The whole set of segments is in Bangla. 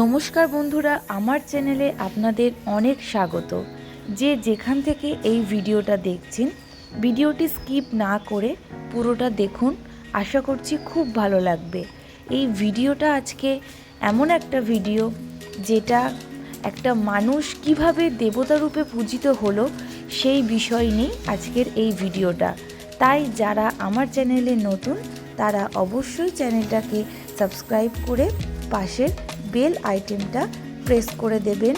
নমস্কার বন্ধুরা, আমার চ্যানেলে আপনাদের অনেক স্বাগত। যে যেখান থেকে এই ভিডিওটা দেখছেন, ভিডিওটি স্কিপ না করে পুরোটা দেখুন, আশা করছি খুব ভালো লাগবে। এই ভিডিওটা আজকে এমন একটা ভিডিও, যেটা একটা মানুষ কীভাবে দেবতা রূপে পূজিত হলো, সেই বিষয় নিয়ে আজকের এই ভিডিওটা। তাই যারা আমার চ্যানেলে নতুন, তারা অবশ্যই চ্যানেলটাকে সাবস্ক্রাইব করে পাশের বেল আইটেমটা প্রেস করে দেবেন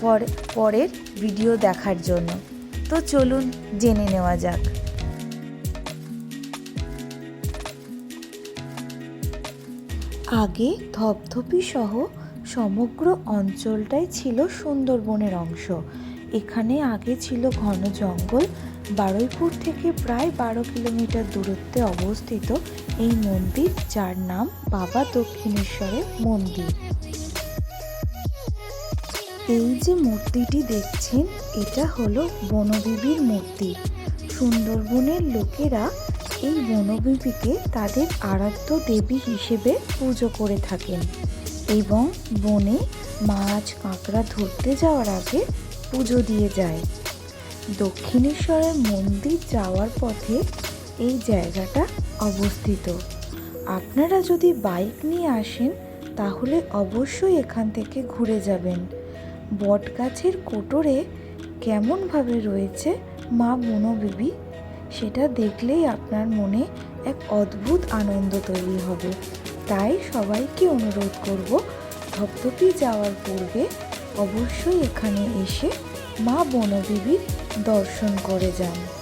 পর, পরের ভিডিও দেখার জন্য। তো চলুন জেনে নেওয়া যাক। আগে ধপধপি সহ সমগ্র অঞ্চলটাই ছিল সুন্দরবনের অংশ। এখানে আগে ছিল ঘন জঙ্গল। বারুইপুর থেকে প্রায় বারো কিলোমিটার দূরত্বে অবস্থিত এই মন্দির, যার নাম বাবা দক্ষিণেশ্বরের মন্দির। এই যে মূর্তিটি দেখছেন, এটা হলো বনবিবির মূর্তি। সুন্দরবনের লোকেরা এই বনবিবিকে তাদের আরাধ্য দেবী হিসেবে পুজো করে থাকেন এবং বনে মাছ, কাঁকড়া ধরতে যাওয়ার আগে পুজো দিয়ে যায়। দক্ষিণেশ্বরের মন্দির যাওয়ার পথে এই জায়গাটা অবস্থিত। আপনারা যদি বাইক নিয়ে আসেন, তাহলে অবশ্যই এখান থেকে ঘুরে যাবেন। বটগাছের কোটরে কেমনভাবে রয়েছে মা বনবিবি সেটা দেখলেই আপনার মনে এক অদ্ভুত আনন্দ তৈরি হবে। তাই সবাইকে অনুরোধ করব, ধপধপি যাওয়ার পূর্বে অবশ্যই এখানে এসে মা বনবিবির দর্শন করে যান।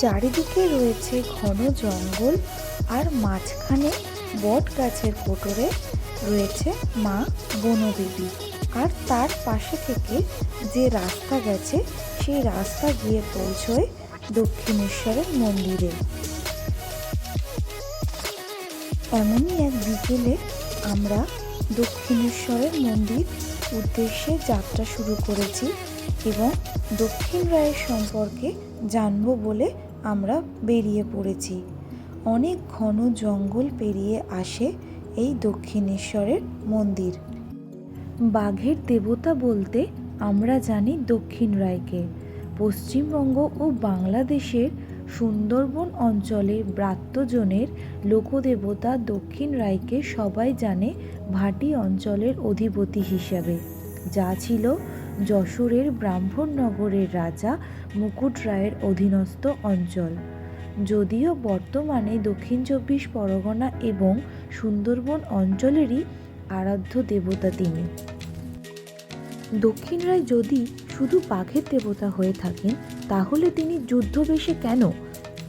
চারিদিকে রয়েছে ঘন জঙ্গল আর মাঝখানে বট গাছের কোটরে রয়েছে মা বনদেবী। আর তার পাশে থেকে যে রাস্তা গেছে, সেই রাস্তা গিয়ে পৌঁছয় দক্ষিণেশ্বরের মন্দিরে। এমনই এক বিকেলে আমরা দক্ষিণেশ্বরের মন্দির উদ্দেশ্যে যাত্রা শুরু করেছি এবং দক্ষিণ রায়ের সম্পর্কে জানব বলে আমরা বেরিয়ে পড়েছি। অনেক ঘন জঙ্গল পেরিয়ে আসে এই দক্ষিণেশ্বরের মন্দির। বাঘের দেবতা বলতে আমরা জানি দক্ষিণ রায়কে। পশ্চিমবঙ্গ ও বাংলাদেশের সুন্দরবন অঞ্চলে ব্রাত্যজনের লোকদেবতা দক্ষিণ রায়কে সবাই জানে ভাটি অঞ্চলের অধিপতি হিসাবে। যা ছিল যশোরের ব্রাহ্মণনগরের রাজা মুকুট রায়ের অধীনস্থ অঞ্চল। যদিও বর্তমানে দক্ষিণ চব্বিশ পরগনা এবং সুন্দরবন অঞ্চলেরই আরাধ্য দেবতা তিনি। দক্ষিণ রায় যদি শুধু বাঘের দেবতা হয়ে থাকেন, তাহলে তিনি যুদ্ধবেশে কেন?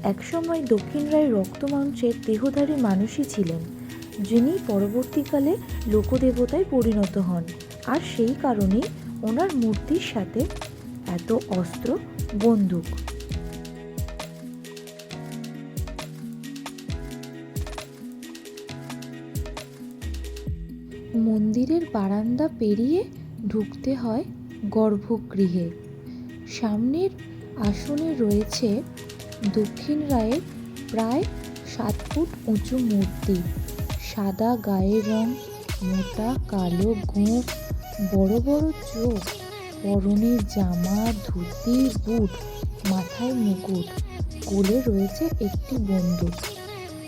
একসময় দক্ষিণ রায় রক্তমাংসের দেহধারী মানুষই ছিলেন, যিনি পরবর্তীকালে লোকদেবতায় পরিণত হন। আর সেই কারণেই ওনার মূর্তির সাথে এত অস্ত্র বন্দুক। মন্দিরের বারান্দা পেরিয়ে ঢুকতে হয় গর্ভগৃহে। সামনের আসনে রয়েছে দক্ষিণ রায়ের প্রায় সাত ফুট উঁচু মূর্তি। সাদা গায়ের রং মোটা, কালো গোঁফ বড় বড় চোখ, পরনের জামা ধুতি বুট, মাথায় মুকুট। কোলে রয়েছে একটি বন্দুক।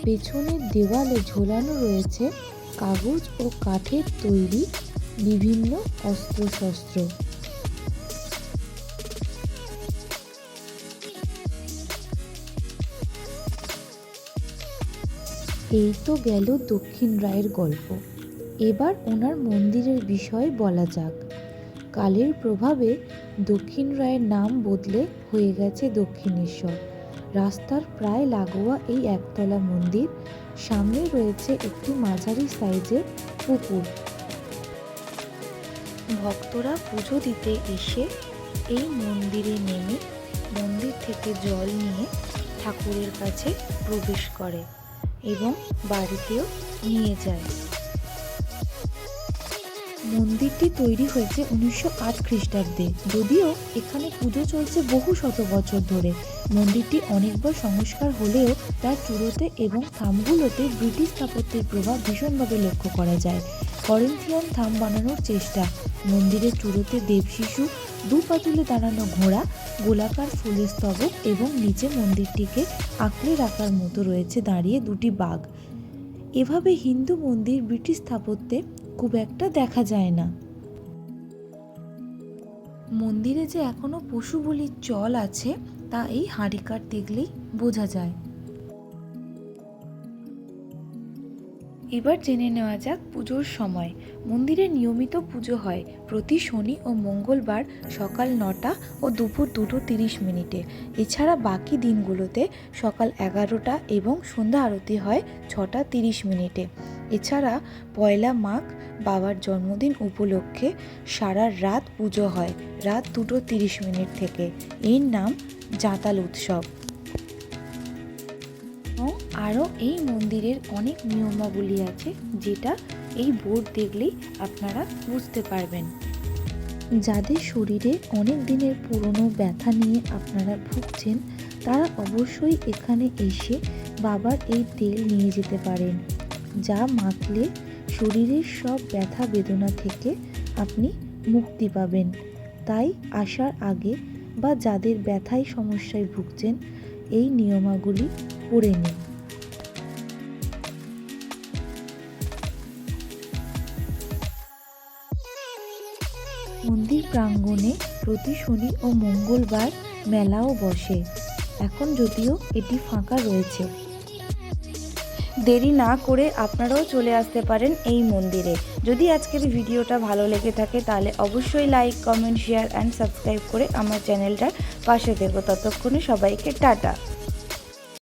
পেছনের দেওয়ালে ঝোলানো রয়েছে কাগজ ও কাঠের তৈরি বিভিন্ন অস্ত্রশস্ত্র। এই তো গেল দক্ষিণ রায়ের গল্প। এবার ওনার মন্দিরের বিষয়ে বলা যাক। কালের প্রভাবে দক্ষিণ রায়ের নাম বদলে হয়ে গেছে দক্ষিণেশ্বর। রাস্তার প্রায় লাগোয়া এই একতলা মন্দির, সামনে রয়েছে একটি মাঝারি সাইজের পুকুর। ভক্তরা পুজো দিতে এসে এই মন্দিরে নেমে মন্দির থেকে জল নিয়ে ঠাকুরের কাছে প্রবেশ করে এবং বাড়িতেও নিয়ে যায়। মন্দিরটি তৈরি হয়েছে উনিশশো আট খ্রিস্টাব্দে। যদিও এখানে পুজো চলছে বহু শত বছর ধরে। মন্দিরটি অনেকবার সংস্কার হলেও তার চূড়োতে এবং থামগুলোতে ব্রিটিশ স্থাপত্যের প্রভাব ভীষণভাবে লক্ষ্য করা যায়। করেন্থিয়ান থাম বানানোর চেষ্টা। মন্দিরের চূড়োতে দেবশিশু দু পাতুলে দাঁড়ানো ঘোড়া, গোলাকার ফুলের স্তবক এবং নিচে মন্দিরটিকে আঁকড়ে রাখার মতো রয়েছে দাঁড়িয়ে দুটি বাঘ। এভাবে হিন্দু মন্দির ব্রিটিশ স্থাপত্যে খুব একটা দেখা যায় না। মন্দিরে যে এখনও পশু বলির চল আছে, তা এই হাঁড়িকাঠ দেখলেই বোঝা যায়। এবার জেনে নেওয়া যাক পুজোর সময়। মন্দিরে নিয়মিত পুজো হয় প্রতি শনি ও মঙ্গলবার সকাল নটা ও দুপুর দুটো তিরিশ মিনিটে। এছাড়া বাকি দিনগুলোতে সকাল এগারোটা এবং সন্ধ্যা আরতি হয় ছটা তিরিশ মিনিটে। এছাড়া পয়লা মাঘ বাবার জন্মদিন উপলক্ষে সারা রাত পুজো হয়, রাত দুটো তিরিশ মিনিট থেকে। এর নাম জাতাল উৎসব। আরও এই মন্দিরের অনেক নিয়মাবলী আছে যেটা এই বোর্ড দেখলেই আপনারা বুঝতে পারবেন। যাদের শরীরে অনেক দিনের পুরনো ব্যথা নিয়ে আপনারা ভুগছেন, তারা অবশ্যই এখানে এসে বাবার এই তেল নিয়ে যেতে পারেন, যা মাখলে শরীরের সব ব্যথা বেদনা থেকে আপনি মুক্তি পাবেন। তাই আসার আগে বা যাদের ব্যথায় সমস্যায় ভুগছেন, এই নিয়মাগুলি পড়ে নিন। মন্দির প্রাঙ্গণে প্রতি শনি ও মঙ্গলবার মেলাও বসে। এখন যদিও এটি ফাঁকা রয়েছে। দেরি না করে আপনারাও চলে আসতে পারেন এই মন্দিরে। যদি আজকের ভিডিওটা ভালো লেগে থাকে, তাহলে অবশ্যই like comment share and subscribe করে আমার চ্যানেলটার পাশে থেকো ততক্ষণে সবাইকে টাটা।